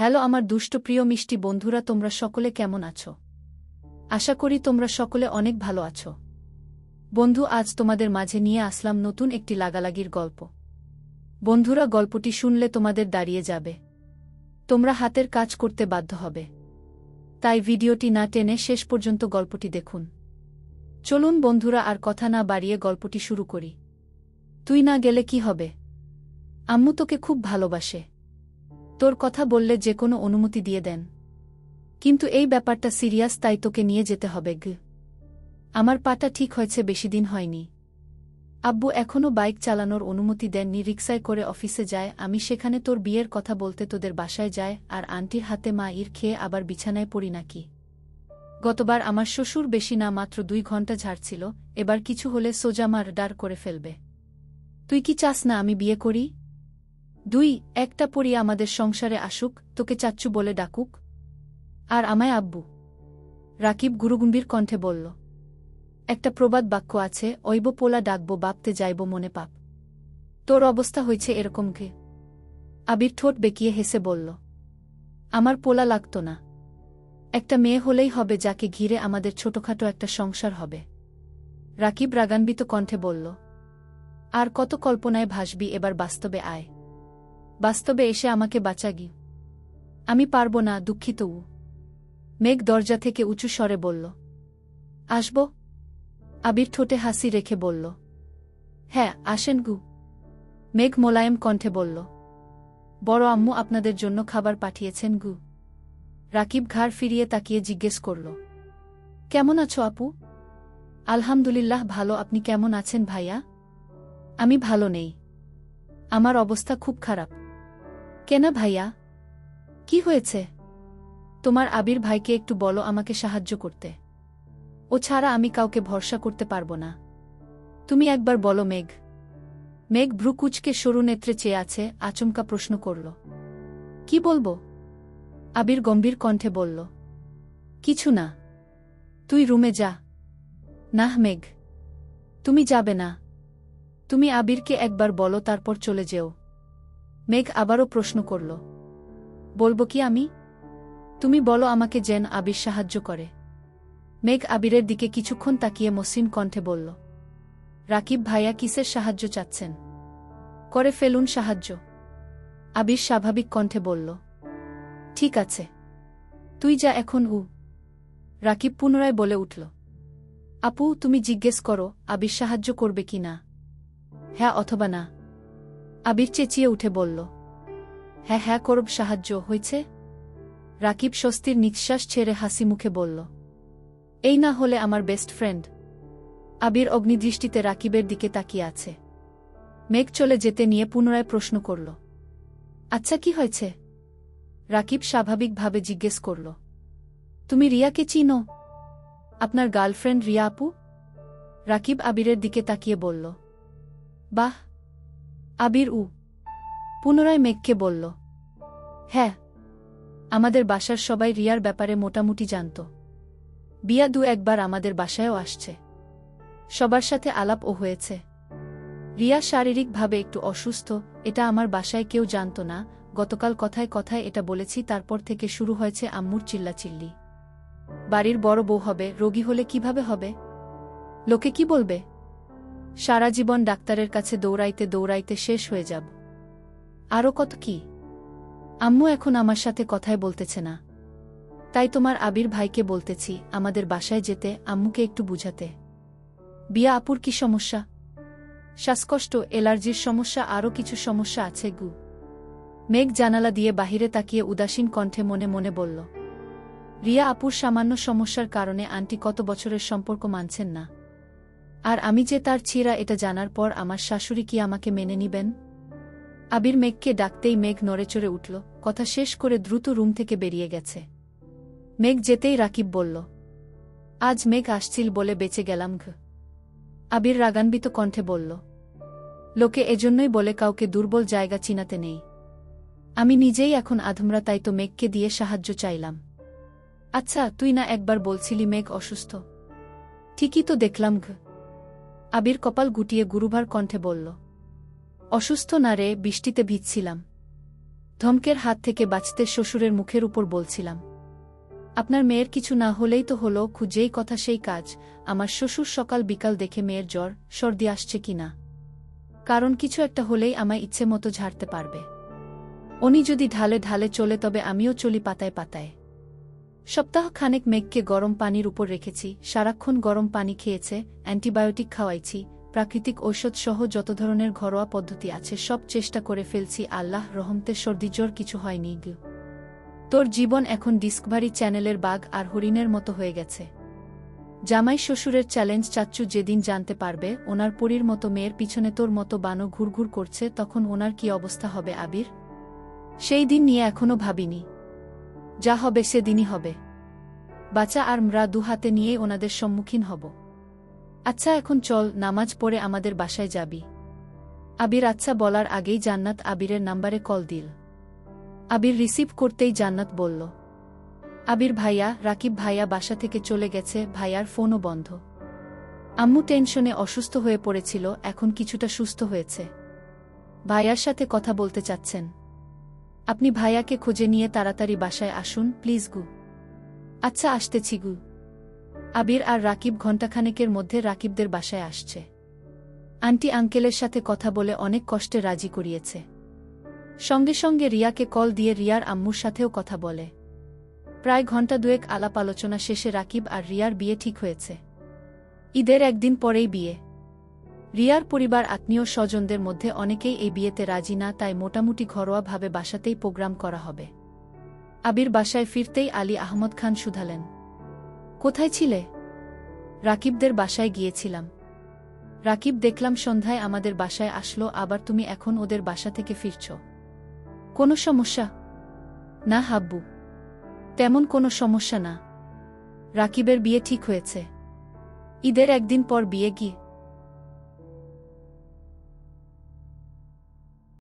Hello আমার দুষ্ট প্রিয় মিষ্টি বন্ধুরা, তোমরা সকলে কেমন আছো? আশা করি তোমরা সকলে অনেক ভালো আছো। বন্ধু, আজ তোমাদের মাঝে নিয়ে আসলাম নতুন একটি লাগালাগির গল্প। বন্ধুরা, গল্পটি শুনলে তোমাদের দাঁড়িয়ে যাবে। তোমরা হাতের কাজ করতে বাধ্য হবে। তাই ভিডিওটি না টেনে শেষ পর্যন্ত গল্পটি দেখুন। চলুন বন্ধুরা, আর কথা না বাড়িয়ে গল্পটি শুরু করি। তুই না গেলে কি হবে? আম্মু তোকে খুব ভালোবাসে। তোর কথা বললে যে কোনো অনুমতি দিয়ে দেন। কিন্তু এই ব্যাপারটা সিরিয়াস, তাই তোকে নিয়ে যেতে হবে, গ। আমার পাটা ঠিক হয়েছে, বেশি দিন হয়নি। আব্বু এখনও বাইক চালানোর অনুমতি দেননি, রিক্সায় করে অফিসে যায়। আমি সেখানে তোর বিয়ের কথা বলতে তোদের বাসায় যায় আর আন্টির হাতে মা ইর খেয়ে আবার বিছানায় পড়ি নাকি। গতবার আমার শ্বশুর বেশি না, মাত্র দুই ঘণ্টা ঝাড়ছিল, এবার কিছু হলে সোজা মার ডার করে ফেলবে। তুই কি চাস না আমি বিয়ে করি? দুই, একটা পরি আমাদের সংসারে আসুক, তোকে চাচ্চু বলে ডাকুক। আর আমায় আব্বু। রাকিব গুরুগুম্বির কণ্ঠে বলল, একটা প্রবাদ বাক্য আছে ঐব পোলা ডাকবো, বাপতে যাইব মনে পাপ। তোর অবস্থা হয়েছে এরকম কে? আবির ঠোঁট বেঁকিয়ে হেসে বলল, আমার পোলা লাগত না। একটা মেয়ে হলেই হবে যাকে ঘিরে আমাদের ছোটখাটো একটা সংসার হবে। রাকিব রাগান্বিত কণ্ঠে বলল, আর কত কল্পনায় ভাসবি, এবার বাস্তবে আয়। বাস্তবে এসে আমাকে বাঁচাগি। আমি পারব না, দুঃখিত উ। মেঘ দরজা থেকে উঁচু স্বরে বলল, আসব? আবির ঠোঁটে হাসি রেখে বলল হ্যাঁ আসেন গু। মেঘ মোলায়েম কণ্ঠে বলল, বড় আম্মু আপনাদের জন্য খাবার পাঠিয়েছেন গু। রাকিব ঘাড় ফিরিয়ে তাকিয়ে জিজ্ঞেস করল, কেমন আছো আপু? আলহামদুলিল্লাহ, ভালো। আপনি কেমন আছেন ভাইয়া? আমি ভালো নেই। আমার অবস্থা খুব খারাপ। কেনা ভাইয়া? কি হয়েছে? তোমার আবির ভাইকে একটু বলো আমাকে সাহায্য করতে। ও ছাড়া আমি কাউকে ভরসা করতে পারব না। তুমি একবার বলো মেঘ। মেঘ ভ্রুকুচকে সরু নেত্রে চেয়ে আছে, আচমকা প্রশ্ন করল। কি বলব? আবির গম্ভীর কণ্ঠে বলল। কিছু না। তুই রুমে যা। নাহ মেঘ। তুমি যাবে না। তুমি আবিরকে একবার বলো, তারপর চলে যেও। মেঘ আবারও প্রশ্ন করল, বলব কি আমি? তুমি বলো আমাকে জেন আবির সাহায্য করে। মেঘ আবিরের দিকে কিছুক্ষণ তাকিয়ে মসৃণ কণ্ঠে বলল, রাকিব ভাইয়া কিসের সাহায্য চাচ্ছেন? করে ফেলুন সাহায্য। আবির স্বাভাবিক কণ্ঠে বলল, ঠিক আছে। তুই যা এখন উ রাকিব পুনরায় বলে উঠল, আপু, তুমি জিজ্ঞেস করো, আবির সাহায্য করবে কি না? হ্যাঁ অথবা না। আবির চেঁচিয়ে উঠে বলল হ্যাঁ হ্যাঁ করব সাহায্য, হয়েছে? রাকিব স্বস্তির নিঃশ্বাস ছেড়ে হাসি মুখে বলল, এই না হলে আমার বেস্ট ফ্রেন্ড আবির অগ্নিদৃষ্টিতে রাকিবের দিকে তাকিয়ে আছে। মেঘ চলে যেতে নিয়ে পুনরায় প্রশ্ন করল আচ্ছা কি হয়েছে? রাকিব স্বাভাবিকভাবে জিজ্ঞেস করল, তুমি রিয়াকে চিনো? আপনার গার্লফ্রেন্ড রিয়া আপু? রাকিব আবিরের দিকে তাকিয়ে বলল, বাহ আবির উ পুনরায় মেঘকে বলল হ্যাঁ আমাদের বাসার সবাই রিয়ার ব্যাপারে মোটামুটি জানত। বিয়া দু একবার আমাদের বাসায়ও আসছে। সবার সাথে আলাপ ও হয়েছে। রিয়া শারীরিকভাবে একটু অসুস্থ, এটা আমার বাসায় কেউ জানত না। গতকাল কথায় কথায় এটা বলেছি, তারপর থেকে শুরু হয়েছে আম্মুর চিল্লাচিল্লি। বাড়ির বড় বউ হবে, রোগী হলে কীভাবে হবে? লোকে কি বলবে? সারা জীবন ডাক্তারের কাছে দৌড়াইতে দৌড়াইতে শেষ হয়ে যাব। আরও কত কি? আম্মু এখন আমার সাথে কথাই বলতেছে না। তাই তোমার আবির ভাইকে বলতেছি, আমাদের বাসায় যেতে, আম্মুকে একটু বুঝাতে। বিয়া আপুর কি সমস্যা? শ্বাসকষ্ট, এলার্জির সমস্যা আরও কিছু সমস্যা আছে গু। মেঘ জানালা দিয়ে বাহিরে তাকিয়ে উদাসীন কণ্ঠে মনে মনে বলল, রিয়া আপুর সামান্য সমস্যার কারণে আন্টি কত বছরের সম্পর্ক মানছেন না। আর আমি যে তার ছিঁড়া এটা জানার পর আমার শাশুড়ি কি আমাকে মেনে নিবেন? আবির মেঘকে ডাকতেই মেঘ নড়েচড়ে উঠল, কথা শেষ করে দ্রুত রুম থেকে বেরিয়ে গেছে। মেঘ যেতেই রাকিব বলল, আজ মেঘ আসছিল বলে বেঁচে গেলাম ঘ। আবির রাগান্বিত কণ্ঠে বলল, লোকে এজন্যই বলে কাউকে দুর্বল জায়গা চিনাতে নেই। আমি নিজেই এখন আধমরা, তাই তো মেঘকে দিয়ে সাহায্য চাইলাম। আচ্ছা তুই না একবার বলছিলি মেঘ অসুস্থ? ঠিকই তো দেখলাম ঘ। আবির কপাল গুটিয়ে গুরুভার কণ্ঠে বলল, অসুস্থ না রে, বৃষ্টিতে ভিজছিলাম। ধমকের হাত থেকে বাঁচতে শ্বশুরের মুখের উপর বলছিলাম, আপনার মেয়ের কিছু না হলেই তো হলো, খুঁজেই কথা সেই কাজ। আমার শ্বশুর সকাল বিকাল দেখে মেয়ের জ্বর, সর্দি আসছে কি না? কারণ কিছু একটা হলেই আমায় ইচ্ছে মতো ঝাড়তে পারবে। উনি যদি ঢালে ঢালে চলে, তবে আমিও চলি পাতায় পাতায়। সপ্তাহ খানেক মেঘকে গরম পানির উপর রেখেছি, সারাক্ষণ গরম পানি খেয়েছে, অ্যান্টিবায়োটিক খাওয়াইছি, প্রাকৃতিক ঔষধ সহ যত ধরনের ঘরোয়া পদ্ধতি আছে সব চেষ্টা করে ফেলছি, আল্লাহ রহমতে সর্দিজ্বর কিছু হয়নি তোর জীবন এখন ডিস্কভারি চ্যানেলের বাঘ আর হরিণের মতো হয়ে গেছে। জামাই শ্বশুরের চ্যালেঞ্জ চাচ্চু যেদিন জানতে পারবে, ওনার পরীর মতো মেয়ের পিছনে তোর মতো বানো ঘুরঘুর করছে, তখন ওনার কি অবস্থা হবে, আবির? সেই দিন নিয়ে এখনও ভাবিনি। যা হবে সেদিনই হবে। বাচ্চা আর মরা দু হাতে নিয়ে ওনাদের সম্মুখীন হব। আচ্ছা এখন চল, নামাজ পড়ে আমাদের বাসায় যাবি। আবির আচ্ছা বলার আগেই জান্নাত আবিরের নাম্বারে কল দিল। আবির রিসিভ করতেই জান্নাত বলল, আবির ভাইয়া, রাকিব ভাইয়া বাসা থেকে চলে গেছে, ভাইয়ার ফোনও বন্ধ। আম্মু টেনশনে অসুস্থ হয়ে পড়েছিল, এখন কিছুটা সুস্থ হয়েছে। ভাইয়ার সাথে কথা বলতে চাচ্ছেন। আপনি ভাইয়াকে খুঁজে নিয়ে তাড়াতাড়ি বাসায় আসুন, প্লিজ গু। আচ্ছা আসতেছি গু। আবির আর রাকিব ঘণ্টাখানেকের মধ্যে রাকিবদের বাসায় আসছে। আন্টি আঙ্কেলের সাথে কথা বলে অনেক কষ্টে রাজি করিয়েছে। সঙ্গে সঙ্গে রিয়াকে কল দিয়ে রিয়ার আম্মুর সাথেও কথা বলে। প্রায় ঘণ্টা দুয়েক আলাপ আলোচনা শেষে রাকিব আর রিয়ার বিয়ে ঠিক হয়েছে। ঈদের একদিন পরেই বিয়ে। রিয়ার পরিবার আত্মীয় স্বজনদের মধ্যে অনেকেই এই বিয়েতে রাজি না, তাই মোটামুটি ঘরোয়াভাবে বাসাতেই প্রোগ্রাম করা হবে। আবির বাসায় ফিরতেই আলী আহমদ খান শুধালেন। কোথায় ছিলে? রাকিবদের বাসায় গিয়েছিলাম। রাকিব দেখলাম সন্ধ্যায় আমাদের বাসায় আসলো, আবার তুমি এখন ওদের বাসা থেকে ফিরছ। কোনো সমস্যা? না হাব্বু। তেমন কোনো সমস্যা না। রাকিবের বিয়ে ঠিক হয়েছে। ঈদের একদিন পর বিয়ে গিয়ে